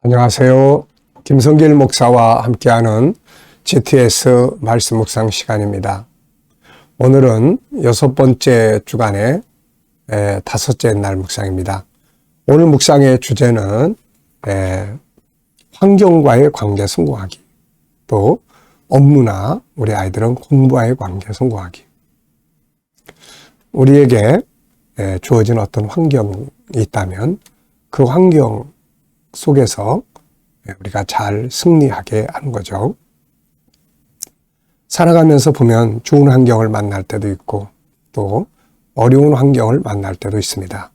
안녕하세요. 김성길 목사와 함께하는 GTS 말씀 묵상 시간입니다. 오늘은 여섯 번째 주간의 에, 다섯째 날 묵상입니다. 오늘 묵상의 주제는 에, 환경과의 관계 성공하기, 또 업무나 우리 아이들은 공부와의 관계 성공하기. 우리에게 에, 주어진 어떤 환경이 있다면 그 환경 속에서 우리가 잘 승리하게 하는 거죠. 살아가면서 보면 좋은 환경을 만날 때도 있고 또 어려운 환경을 만날 때도 있습니다.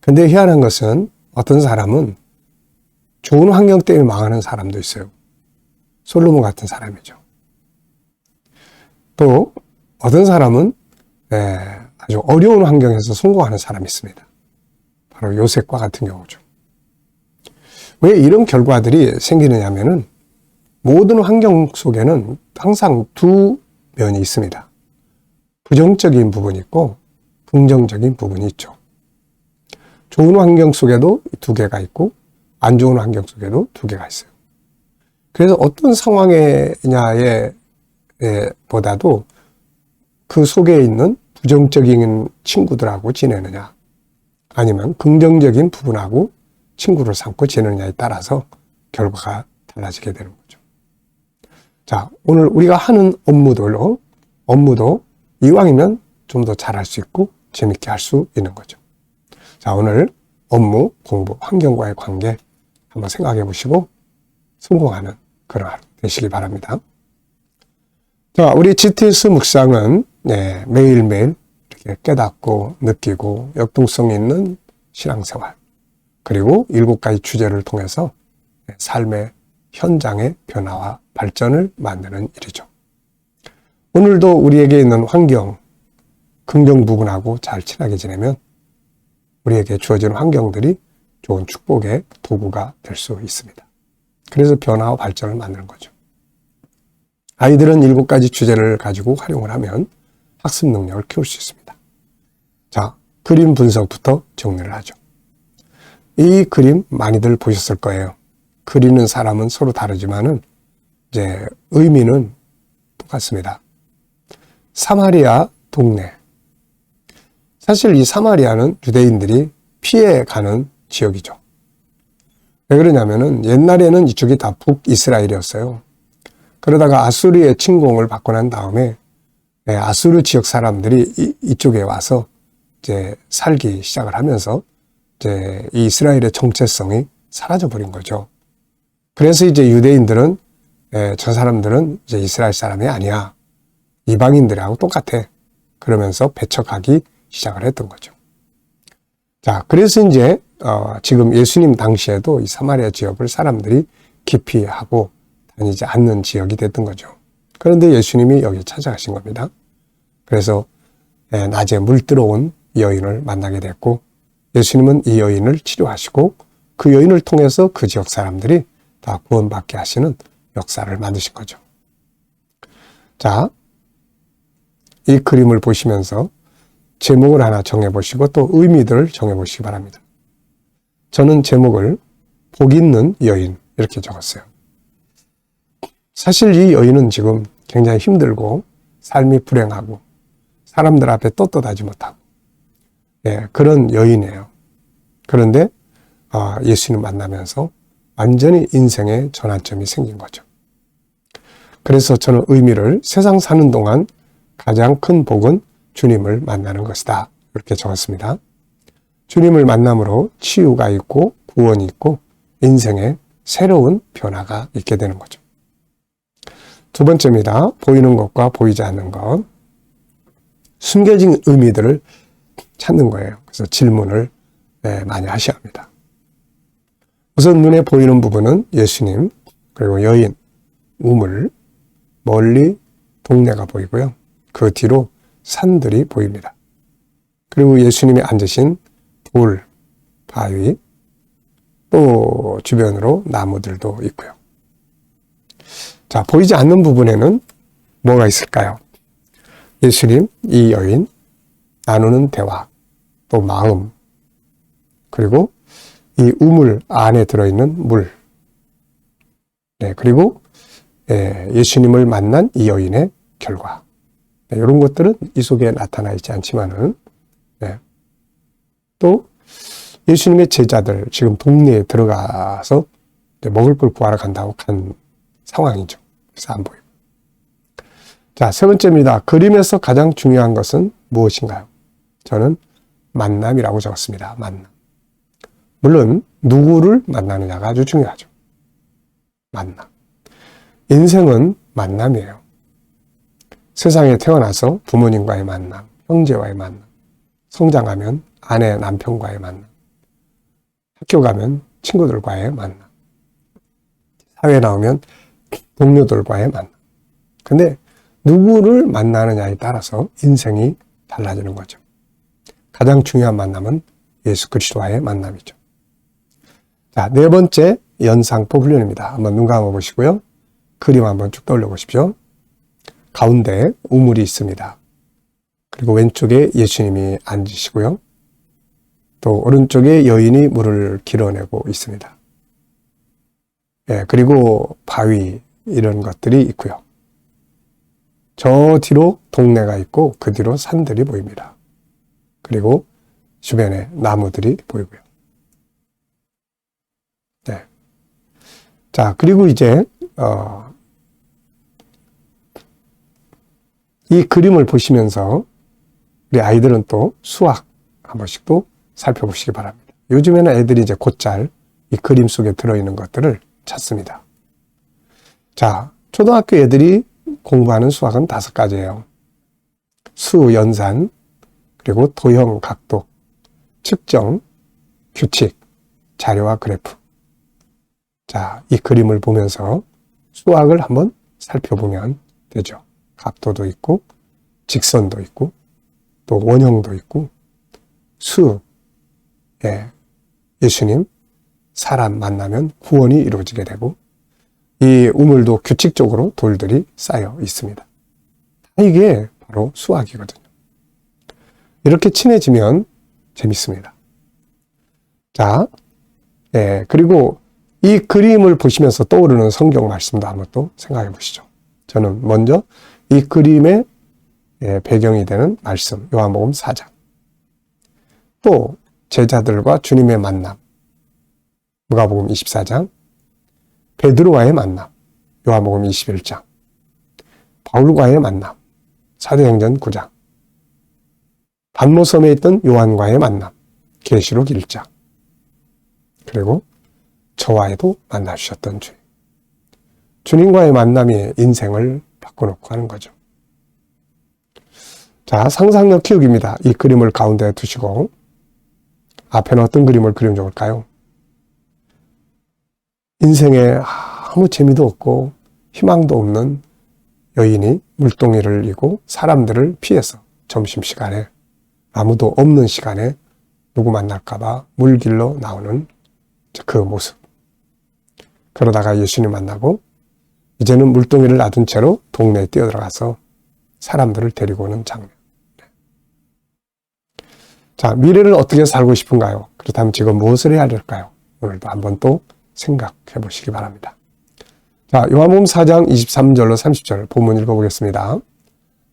근데 희한한 것은 어떤 사람은 좋은 환경 때문에 망하는 사람도 있어요. 솔로몬 같은 사람이죠. 또 어떤 사람은 네, 아주 어려운 환경에서 성공하는 사람이 있습니다. 바로 요셉과 같은 경우죠. 왜 이런 결과들이 생기느냐면은 모든 환경 속에는 항상 두 면이 있습니다. 부정적인 부분이 있고 긍정적인 부분이 있죠. 좋은 환경 속에도 두 개가 있고 안 좋은 환경 속에도 두 개가 있어요. 그래서 어떤 상황이냐에 보다도 그 속에 있는 부정적인 친구들하고 지내느냐 아니면 긍정적인 부분하고 친구를 삼고 지내느냐에 따라서 결과가 달라지게 되는 거죠. 자, 오늘 우리가 하는 업무들로, 업무도 이왕이면 좀 더 잘할 수 있고 재밌게 할 수 있는 거죠. 자, 오늘 업무, 공부, 환경과의 관계 한번 생각해 보시고 성공하는 그런 하루 되시기 바랍니다. 자, 우리 GTS 묵상은 네, 매일매일 이렇게 깨닫고 느끼고 역동성 있는 신앙생활, 그리고 일곱 가지 주제를 통해서 삶의 현장의 변화와 발전을 만드는 일이죠. 오늘도 우리에게 있는 환경, 긍정 부분하고 잘 친하게 지내면 우리에게 주어지는 환경들이 좋은 축복의 도구가 될 수 있습니다. 그래서 변화와 발전을 만드는 거죠. 아이들은 일곱 가지 주제를 가지고 활용을 하면 학습 능력을 키울 수 있습니다. 자, 그림 분석부터 정리를 하죠. 이 그림 많이들 보셨을 거예요. 그리는 사람은 서로 다르지만은 이제 의미는 똑같습니다. 사마리아 동네. 사실 이 사마리아는 유대인들이 피해 가는 지역이죠. 왜 그러냐면은 옛날에는 이쪽이 다 북이스라엘이었어요. 그러다가 아수르의 침공을 받고 난 다음에 네, 아수르 지역 사람들이 이 쪽에 와서 이제 살기 시작을 하면서 이제 이 이스라엘의 정체성이 사라져 버린 거죠. 그래서 이제 유대인들은 예, 저 사람들은 이제 이스라엘 사람이 아니야. 이방인들하고 똑같아. 그러면서 배척하기 시작을 했던 거죠. 자, 그래서 이제 어, 지금 예수님 당시에도 이 사마리아 지역을 사람들이 기피하고 다니지 않는 지역이 됐던 거죠. 그런데 예수님이 여기 찾아가신 겁니다. 그래서 예, 낮에 물 들어온 여인을 만나게 됐고 예수님은 이 여인을 치료하시고 그 여인을 통해서 그 지역 사람들이 다 구원받게 하시는 역사를 만드신 거죠. 자, 이 그림을 보시면서 제목을 하나 정해보시고 또 의미들을 정해보시기 바랍니다. 저는 제목을 복 있는 여인 이렇게 적었어요. 사실 이 여인은 지금 굉장히 힘들고 삶이 불행하고 사람들 앞에 떳떳하지 못하고 예, 그런 여인이에요. 그런데 아, 예수님 만나면서 완전히 인생의 전환점이 생긴 거죠. 그래서 저는 의미를 세상 사는 동안 가장 큰 복은 주님을 만나는 것이다. 이렇게 적었습니다. 주님을 만남으로 치유가 있고 구원이 있고 인생에 새로운 변화가 있게 되는 거죠. 두 번째입니다. 보이는 것과 보이지 않는 것. 숨겨진 의미들을 찾는 거예요. 그래서 질문을 네, 많이 하셔야 합니다. 우선 눈에 보이는 부분은 예수님, 그리고 여인, 우물, 멀리 동네가 보이고요. 그 뒤로 산들이 보입니다. 그리고 예수님이 앉으신 돌, 바위, 또 주변으로 나무들도 있고요. 자, 보이지 않는 부분에는 뭐가 있을까요? 예수님, 이 여인, 나누는 대화, 또 마음, 그리고 이 우물 안에 들어있는 물. 네, 그리고 예, 예수님을 만난 이 여인의 결과. 네, 이런 것들은 이 속에 나타나 있지 않지만은 네. 또 예수님의 제자들 지금 동네에 들어가서 먹을 걸 구하러 간다고 한 상황이죠. 그래서 안 보이고. 자, 세 번째입니다. 그림에서 가장 중요한 것은 무엇인가요? 저는 만남이라고 적었습니다. 만남. 물론 누구를 만나느냐가 아주 중요하죠. 만남. 인생은 만남이에요. 세상에 태어나서 부모님과의 만남, 형제와의 만남, 성장하면 아내, 남편과의 만남, 학교 가면 친구들과의 만남, 사회 나오면 동료들과의 만남. 근데 누구를 만나느냐에 따라서 인생이 달라지는 거죠. 가장 중요한 만남은 예수 그리스도와의 만남이죠. 자, 네 번째 연상포 훈련입니다. 한번 눈 감아 보시고요. 그림 한번 쭉 떠올려 보십시오. 가운데 우물이 있습니다. 그리고 왼쪽에 예수님이 앉으시고요. 또 오른쪽에 여인이 물을 길어내고 있습니다. 예, 그리고 바위 이런 것들이 있고요. 저 뒤로 동네가 있고 그 뒤로 산들이 보입니다. 그리고 주변에 나무들이 보이고요. 네. 자, 그리고 이제 어, 이 그림을 보시면서 우리 아이들은 또 수학 한 번씩 또 살펴보시기 바랍니다. 요즘에는 애들이 이제 곧잘 이 그림 속에 들어있는 것들을 찾습니다. 자, 초등학교 애들이 공부하는 수학은 다섯 가지예요. 수, 연산, 그리고 도형, 각도, 측정, 규칙, 자료와 그래프. 자, 이 그림을 보면서 수학을 한번 살펴보면 되죠. 각도도 있고, 직선도 있고, 또 원형도 있고, 수, 예, 예수님, 사람 만나면 구원이 이루어지게 되고, 이 우물도 규칙적으로 돌들이 쌓여 있습니다. 이게 바로 수학이거든요. 이렇게 친해지면 재밌습니다. 자, 예, 그리고 이 그림을 보시면서 떠오르는 성경 말씀도 한번 또 생각해 보시죠. 저는 먼저 이 그림의 예, 배경이 되는 말씀, 요한복음 4장. 또 제자들과 주님의 만남, 누가복음 24장, 베드로와의 만남, 요한복음 21장, 바울과의 만남, 사도행전 9장, 반모섬에 있던 요한과의 만남, 계시록 1장, 그리고 저와에도 만나주셨던 주님. 주님과의 만남이 인생을 바꿔놓고 하는 거죠. 자, 상상력 키우기입니다. 이 그림을 가운데 두시고, 앞에는 어떤 그림을 그리면 좋을까요? 인생에 아무 재미도 없고 희망도 없는 여인이 물동이를 이고 사람들을 피해서 점심시간에 아무도 없는 시간에 누구 만날까봐 물길로 나오는 그 모습. 그러다가 예수님 만나고 이제는 물동이를 놔둔 채로 동네에 뛰어들어가서 사람들을 데리고 오는 장면. 자, 미래를 어떻게 살고 싶은가요? 그렇다면 지금 무엇을 해야 될까요? 오늘도 한번 또 생각해 보시기 바랍니다. 자, 요한복음 4장 23절로 30절 본문 읽어보겠습니다.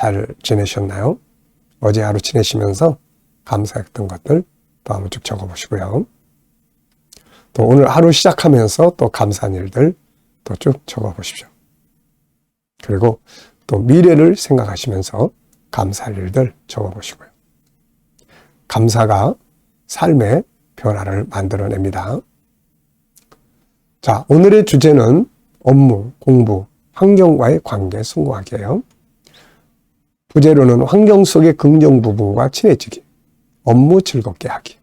잘 지내셨나요? 어제 하루 지내시면서 감사했던 것들 또 한번 쭉 적어보시고요. 또 오늘 하루 시작하면서 또 감사한 일들 또 쭉 적어 보십시오. 그리고 또 미래를 생각하시면서 감사할 일들 적어 보시고요. 감사가 삶의 변화를 만들어냅니다. 자, 오늘의 주제는 업무, 공부, 환경과의 관계 성공하기예요. 부제로는 환경 속의 긍정 부분과 친해지기, 업무 즐겁게 하기.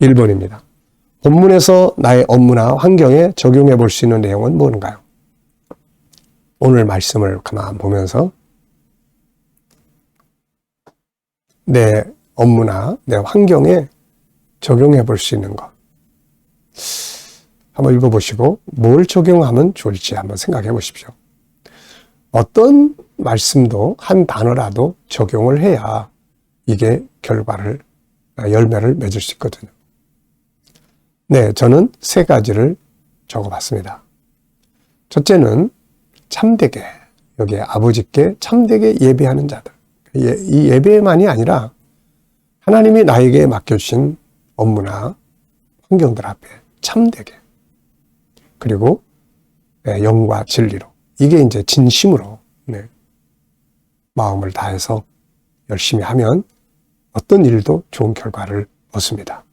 1번입니다. 본문에서 나의 업무나 환경에 적용해 볼 수 있는 내용은 뭔가요? 오늘 말씀을 가만 보면서 내 업무나 내 환경에 적용해 볼 수 있는 것. 한번 읽어보시고 뭘 적용하면 좋을지 한번 생각해 보십시오. 어떤 말씀도 한 단어라도 적용을 해야 이게 결과를, 열매를 맺을 수 있거든요. 네, 저는 세 가지를 적어봤습니다. 첫째는 참되게, 여기에 아버지께 참되게 예배하는 자들. 예, 이 예배만이 아니라 하나님이 나에게 맡겨주신 업무나 환경들 앞에 참되게. 그리고 네, 영과 진리로. 이게 이제 진심으로 네, 마음을 다해서 열심히 하면 어떤 일도 좋은 결과를 얻습니다.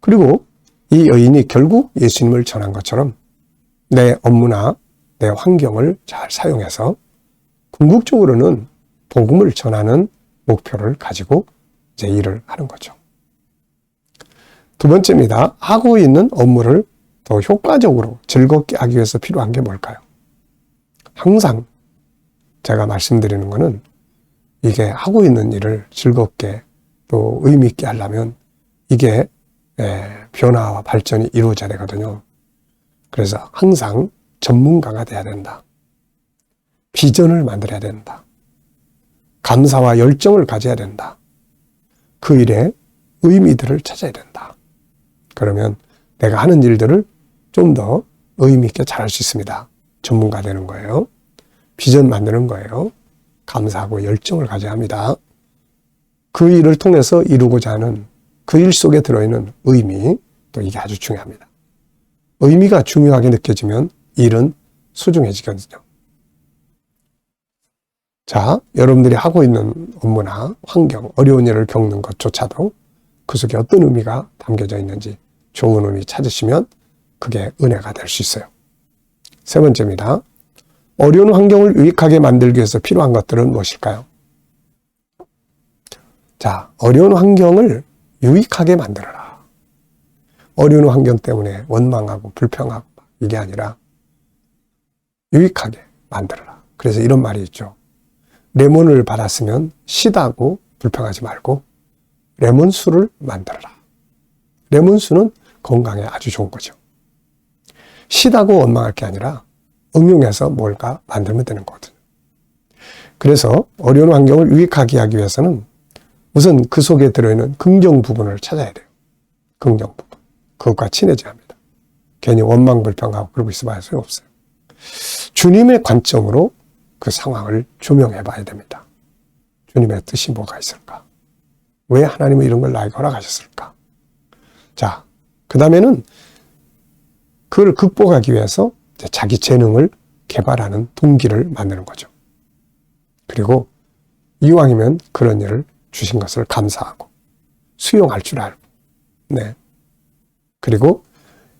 그리고 이 여인이 결국 예수님을 전한 것처럼 내 업무나 내 환경을 잘 사용해서 궁극적으로는 복음을 전하는 목표를 가지고 이제 일을 하는 거죠. 두 번째입니다. 하고 있는 업무를 더 효과적으로 즐겁게 하기 위해서 필요한 게 뭘까요? 항상 제가 말씀드리는 거는 이게 하고 있는 일을 즐겁게 또 의미 있게 하려면 이게 예, 변화와 발전이 이루어져야 되거든요. 그래서 항상 전문가가 돼야 된다. 비전을 만들어야 된다. 감사와 열정을 가져야 된다. 그 일에 의미들을 찾아야 된다. 그러면 내가 하는 일들을 좀 더 의미 있게 잘할 수 있습니다. 전문가 되는 거예요. 비전 만드는 거예요. 감사하고 열정을 가져야 합니다. 그 일을 통해서 이루고자 하는 그 일 속에 들어있는 의미, 또 이게 아주 중요합니다. 의미가 중요하게 느껴지면 일은 소중해지거든요. 자, 여러분들이 하고 있는 업무나 환경, 어려운 일을 겪는 것조차도 그 속에 어떤 의미가 담겨져 있는지 좋은 의미 찾으시면 그게 은혜가 될 수 있어요. 세 번째입니다. 어려운 환경을 유익하게 만들기 위해서 필요한 것들은 무엇일까요? 자, 어려운 환경을 유익하게 만들어라. 어려운 환경 때문에 원망하고 불평하고 이게 아니라 유익하게 만들어라. 그래서 이런 말이 있죠. 레몬을 받았으면 시다고 불평하지 말고 레몬수를 만들어라. 레몬수는 건강에 아주 좋은 거죠. 시다고 원망할 게 아니라 응용해서 뭘까 만들면 되는 거거든요. 그래서 어려운 환경을 유익하게 하기 위해서는 우선 그 속에 들어있는 긍정 부분을 찾아야 돼요. 긍정 부분. 그것과 친해져야 합니다. 괜히 원망 불평하고 그러고 있어봐야 소용없어요. 주님의 관점으로 그 상황을 조명해 봐야 됩니다. 주님의 뜻이 뭐가 있을까? 왜 하나님은 이런 걸 나에게 허락하셨을까? 자, 그 다음에는 그걸 극복하기 위해서 자기 재능을 개발하는 동기를 만드는 거죠. 그리고 이왕이면 그런 일을 주신 것을 감사하고 수용할 줄 알고, 네. 그리고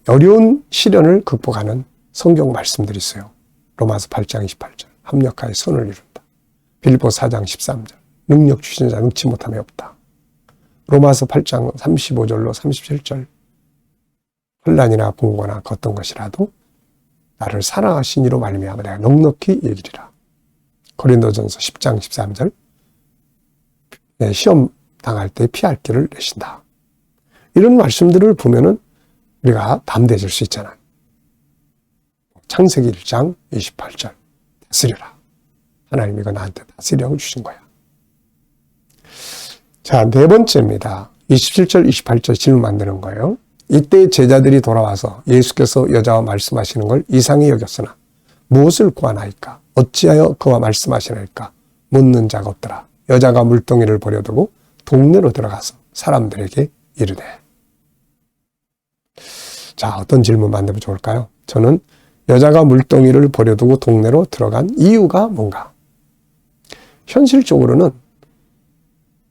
어려운 시련을 극복하는 성경 말씀들이 있어요. 로마서 8장 28절. 합력하여 선을 이룬다. 빌보 4장 13절. 능력 주신 자 능치 못함이 없다. 로마서 8장 35절로 37절. 혼란이나 공고나 어떤 것이라도 나를 사랑하신 이로 말미암아 내가 넉넉히 얘기리라. 고린도전서 10장 13절 네, 시험 당할 때 피할 길을 내신다. 이런 말씀들을 보면은 우리가 담대해질 수 있잖아요. 창세기 1장 28절 다스려라. 하나님이 이거 나한테 다스리라고 주신 거야. 자, 네 번째입니다. 27절, 28절 질문 만드는 거예요. 이때 제자들이 돌아와서 예수께서 여자와 말씀하시는 걸 이상히 여겼으나 무엇을 구하나이까? 어찌하여 그와 말씀하시나이까? 묻는 자가 없더라. 여자가 물동이를 버려두고 동네로 들어가서 사람들에게 이르되 자, 어떤 질문 만들면 좋을까요? 저는 여자가 물동이를 버려두고 동네로 들어간 이유가 뭔가? 현실적으로는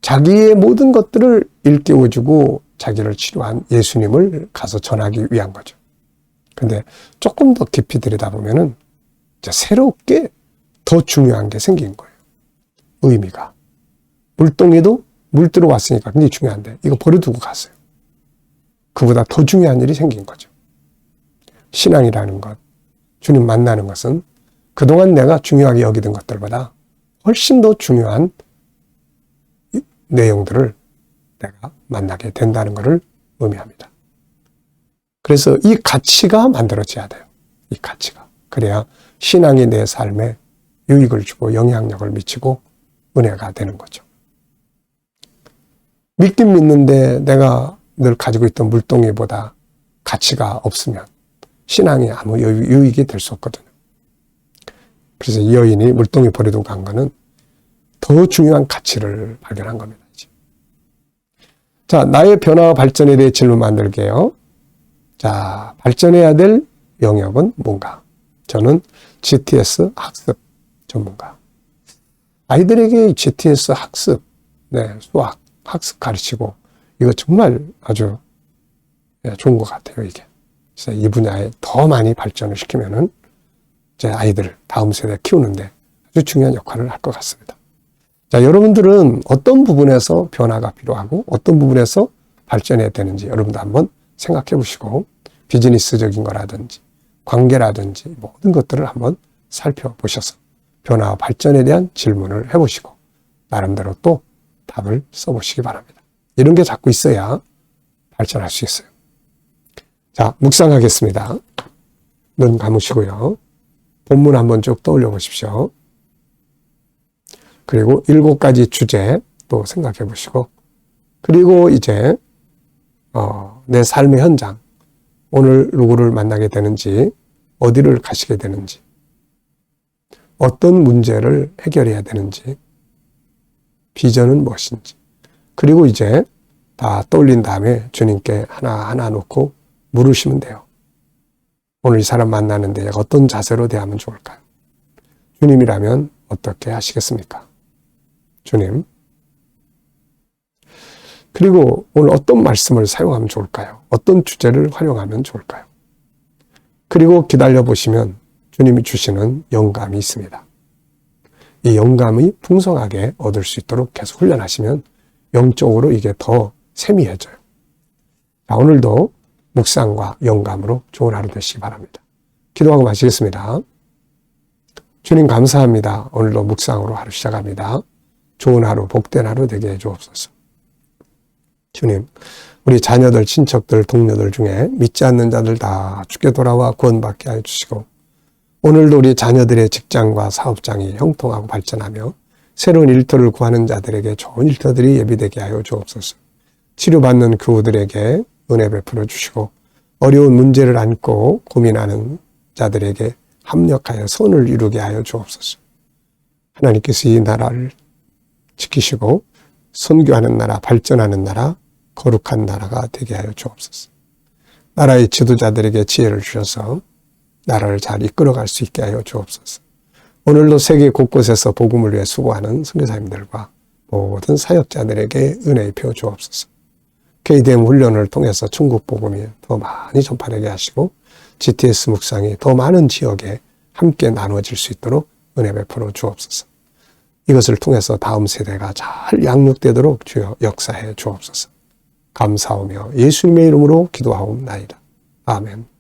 자기의 모든 것들을 일깨워주고 자기를 치료한 예수님을 가서 전하기 위한 거죠. 근데 조금 더 깊이 들여다보면은 새롭게 더 중요한 게 생긴 거예요. 의미가. 물동이도 물 들어왔으니까 굉장히 중요한데 이거 버려두고 갔어요. 그보다 더 중요한 일이 생긴 거죠. 신앙이라는 것, 주님 만나는 것은 그동안 내가 중요하게 여기던 것들보다 훨씬 더 중요한 내용들을 내가 만나게 된다는 것을 의미합니다. 그래서 이 가치가 만들어져야 돼요. 이 가치가. 그래야 신앙이 내 삶에 유익을 주고 영향력을 미치고 은혜가 되는 거죠. 믿긴 믿는데 내가 늘 가지고 있던 물동이보다 가치가 없으면 신앙이 아무 유익이 될 수 없거든요. 그래서 이 여인이 물동이 버리고 간 거는 더 중요한 가치를 발견한 겁니다. 자, 나의 변화와 발전에 대해 질문 만들게요. 자, 발전해야 될 영역은 뭔가? 저는 GTS 학습 전문가. 아이들에게 GTS 학습, 네, 수학, 학습 가르치고, 이거 정말 아주 예, 좋은 것 같아요, 이게. 그래서 이 분야에 더 많이 발전을 시키면은 제 아이들, 다음 세대 키우는데 아주 중요한 역할을 할 것 같습니다. 자, 여러분들은 어떤 부분에서 변화가 필요하고 어떤 부분에서 발전해야 되는지 여러분도 한번 생각해 보시고 비즈니스적인 거라든지 관계라든지 모든 것들을 한번 살펴보셔서 변화와 발전에 대한 질문을 해 보시고 나름대로 또 답을 써보시기 바랍니다. 이런 게 자꾸 있어야 발전할 수 있어요. 자, 묵상하겠습니다. 눈 감으시고요. 본문 한번 쭉 떠올려 보십시오. 그리고 일곱 가지 주제 또 생각해 보시고, 그리고 이제, 어, 내 삶의 현장, 오늘 누구를 만나게 되는지, 어디를 가시게 되는지, 어떤 문제를 해결해야 되는지, 비전은 무엇인지, 그리고 이제 다 떠올린 다음에 주님께 하나하나 놓고 물으시면 돼요. 오늘 이 사람 만나는데 어떤 자세로 대하면 좋을까요? 주님이라면 어떻게 하시겠습니까? 주님. 그리고 오늘 어떤 말씀을 사용하면 좋을까요? 어떤 주제를 활용하면 좋을까요? 그리고 기다려 보시면 주님이 주시는 영감이 있습니다. 이 영감이 풍성하게 얻을 수 있도록 계속 훈련하시면 영적으로 이게 더 세미해져요. 자, 오늘도 묵상과 영감으로 좋은 하루 되시기 바랍니다. 기도하고 마치겠습니다. 주님 감사합니다. 오늘도 묵상으로 하루 시작합니다. 좋은 하루, 복된 하루 되게 해 주옵소서. 주님, 우리 자녀들, 친척들, 동료들 중에 믿지 않는 자들 다 죽게 돌아와 구원받게 하여 주시고, 오늘도 우리 자녀들의 직장과 사업장이 형통하고 발전하며 새로운 일터를 구하는 자들에게 좋은 일터들이 예비되게 하여 주옵소서. 치료받는 그우들에게 은혜 베풀어 주시고, 어려운 문제를 안고 고민하는 자들에게 합력하여 선을 이루게 하여 주옵소서. 하나님께서 이 나라를 지키시고 선교하는 나라, 발전하는 나라, 거룩한 나라가 되게 하여 주옵소서. 나라의 지도자들에게 지혜를 주셔서 나라를 잘 이끌어갈 수 있게 하여 주옵소서. 오늘도 세계 곳곳에서 복음을 위해 수고하는 선교사님들과 모든 사역자들에게 은혜 입혀 주옵소서. KDM 훈련을 통해서 중국 복음이 더 많이 전파되게 하시고 GTS 묵상이 더 많은 지역에 함께 나누어질 수 있도록 은혜 베풀어 주옵소서. 이것을 통해서 다음 세대가 잘 양육되도록 주여 역사해 주옵소서. 감사하며 예수님의 이름으로 기도하옵나이다. 아멘.